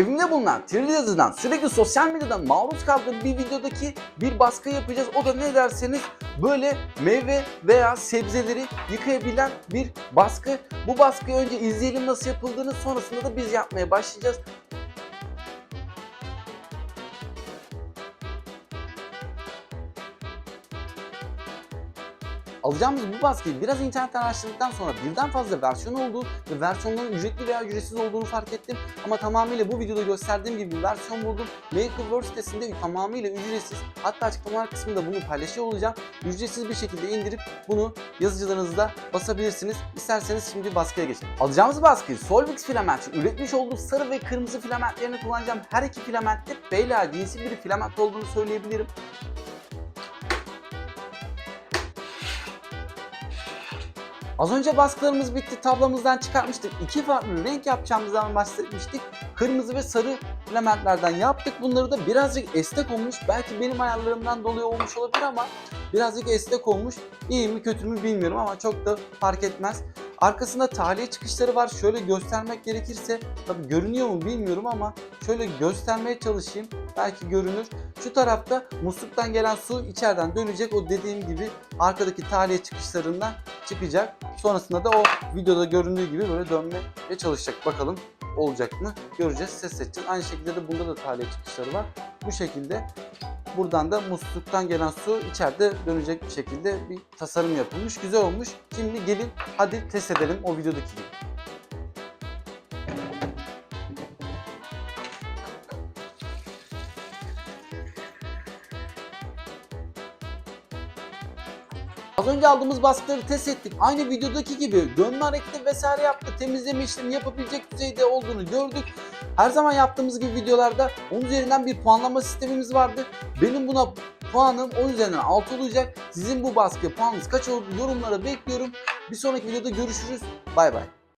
evimde bulunan Trilli yazıdan sürekli sosyal medyadan maruz kaldığım bir videodaki bir baskı yapacağız. O da ne derseniz böyle meyve veya sebzeleri yıkayabilen bir baskı. Bu baskıyı önce izleyelim nasıl yapıldığını sonrasında da biz yapmaya başlayacağız. Alacağımız bu baskıyı biraz internetten araştırdıktan sonra birden fazla versiyon olduğu ve versiyonların ücretli veya ücretsiz olduğunu fark ettim. Ama tamamıyla bu videoda gösterdiğim gibi bir versiyon buldum. Makerverse sitesinde tamamıyla ücretsiz. Hatta açıklamalar kısmında bunu paylaşıyor olacağım. Ücretsiz bir şekilde indirip bunu yazıcılarınızda basabilirsiniz. İsterseniz şimdi baskıya geçelim. Alacağımız baskıyı Solvix Filament'in üretmiş olduğu sarı ve kırmızı filamentlerini kullanacağım. Her iki filamentte Beyla cinsi bir filament olduğunu söyleyebilirim. Az önce baskılarımız bitti. Tablamızdan çıkartmıştık. İki farklı renk yapacağımızdan bahsetmiştik. Kırmızı ve sarı filamentlerden yaptık. Bunları da birazcık esnek olmuş. Belki benim ayarlarımdan dolayı olmuş olabilir ama birazcık esnek olmuş. İyi mi kötü mü bilmiyorum ama çok da fark etmez. Arkasında tahliye çıkışları var. Şöyle göstermek gerekirse tabii görünüyor mu bilmiyorum ama şöyle göstermeye çalışayım. Belki görünür. Şu tarafta musluktan gelen su içeriden dönecek. O dediğim gibi arkadaki tahliye çıkışlarından çıkacak. Sonrasında da o videoda göründüğü gibi böyle dönmeye çalışacak. Bakalım olacak mı? Göreceğiz. Ses seçeceğiz. Aynı şekilde de bunda da tahliye çıkışları var. Bu şekilde buradan da musluktan gelen su içeride dönecek bir şekilde bir tasarım yapılmış. Güzel olmuş. Şimdi gelin hadi test edelim o videodaki gibi. Az önce aldığımız baskıları test ettik. Aynı videodaki gibi dönme hareketi vesaire yaptı. Temizleme işlemi yapabilecek düzeyde olduğunu gördük. Her zaman yaptığımız gibi videolarda 10 üzerinden bir puanlama sistemimiz vardı. Benim buna puanım 10 üzerinden 6 olacak. Sizin bu baskıya puanınız kaç oldu yorumlara bekliyorum. Bir sonraki videoda görüşürüz. Bay bay.